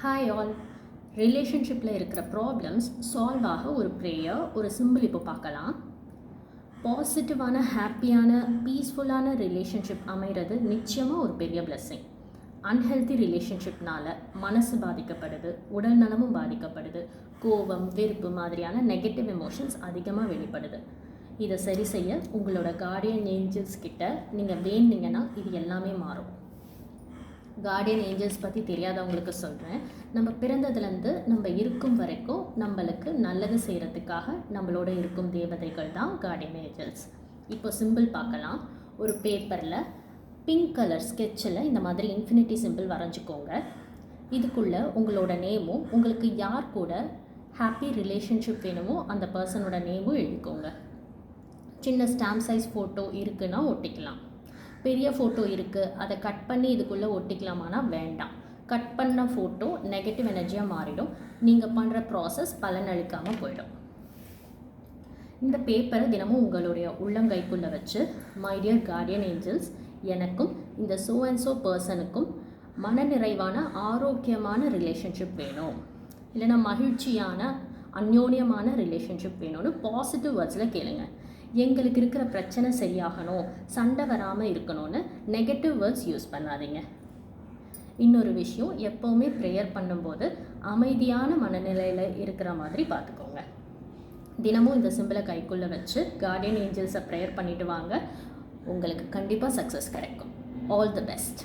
Hi all ரிலேஷன்ஷிப்பில் இருக்கிற problems solve ஆக ஒரு ப்ரேயர் ஒரு சிம்பிள் இப்போ பார்க்கலாம். பாசிட்டிவான ஹாப்பியான பீஸ்ஃபுல்லான ரிலேஷன்ஷிப் அமைகிறது நிச்சயமாக ஒரு பெரிய பிளெஸ்ஸிங் அன்ஹெல்தி ரிலேஷன்ஷிப்னால மனசு பாதிக்கப்படுது உடல் நலமும் பாதிக்கப்படுது கோபம் வெறுப்பு மாதிரியான நெகட்டிவ் எமோஷன்ஸ் அதிகமாக வெளிப்படுது. இதை சரி செய்ய உங்களோட கார்டியன் ஏஞ்சல்ஸ் கிட்ட நீங்கள் வேண்டிங்கன்னா இது எல்லாமே மாறும். கார்டியன் ஏஞ்சல்ஸ் பற்றி தெரியாதவங்களுக்கு சொல்கிறேன் நம்ம பிறந்ததுலேருந்து நம்ம இருக்கும் வரைக்கும் நம்மளுக்கு நல்லது செய்கிறதுக்காக நம்மளோட இருக்கும் தேவதைகள் தான் கார்டியன் ஏஞ்சல்ஸ் இப்போ சிம்பிள் பார்க்கலாம். ஒரு பேப்பரில் பிங்க் கலர் ஸ்கெட்சில் இந்த மாதிரி இன்ஃபினிட்டி சிம்பிள் வரைஞ்சிக்கோங்க. இதுக்குள்ளே உங்களோட நேமும் உங்களுக்கு யார் கூட ஹாப்பி ரிலேஷன்ஷிப் வேணுமோ அந்த பர்சனோட நேமும் எழுதிக்கோங்க. சின்ன ஸ்டாம்ப் சைஸ் ஃபோட்டோ இருக்குன்னா ஒட்டிக்கலாம். பெரிய ஃபோட்டோ இருக்குது அதை கட் பண்ணி இதுக்குள்ளே ஒட்டிக்கலாமானா வேண்டாம். கட் பண்ண ஃபோட்டோ நெகட்டிவ் எனர்ஜியாக மாறிடும். நீங்கள் பண்ணுற ப்ராசஸ் பலனளிக்காமல் போயிடும். இந்த பேப்பரை தினமும் உங்களுடைய உள்ளங்கைக்குள்ளே வச்சு மை டியர் கார்டியன் ஏஞ்சல்ஸ் எனக்கும் இந்த சோ அண்ட் சோ பர்சனுக்கும் மனநிறைவான ஆரோக்கியமான ரிலேஷன்ஷிப் வேணும். இல்லைன்னா மகிழ்ச்சியான அந்யோன்யமான ரிலேஷன்ஷிப் வேணும்னு பாசிட்டிவ் வேர்ட்ஸில் கேளுங்க. எங்களுக்கு இருக்கிற பிரச்சனை சரியாகணும் சண்டை வராமல் இருக்கணும்னு நெகட்டிவ் வேர்ட்ஸ் யூஸ் பண்ணாதீங்க. இன்னொரு விஷயம் எப்போவுமே ப்ரேயர் பண்ணும்போது அமைதியான மனநிலையில் இருக்கிற மாதிரி பார்த்துக்கோங்க. தினமும் இந்த சிம்பிளை கைக்குள்ளே வச்சு கார்டியன் ஏஞ்சல்ஸை ப்ரேயர் பண்ணிவிட்டு வாங்க. உங்களுக்கு கண்டிப்பாக சக்ஸஸ் கிடைக்கும். All the best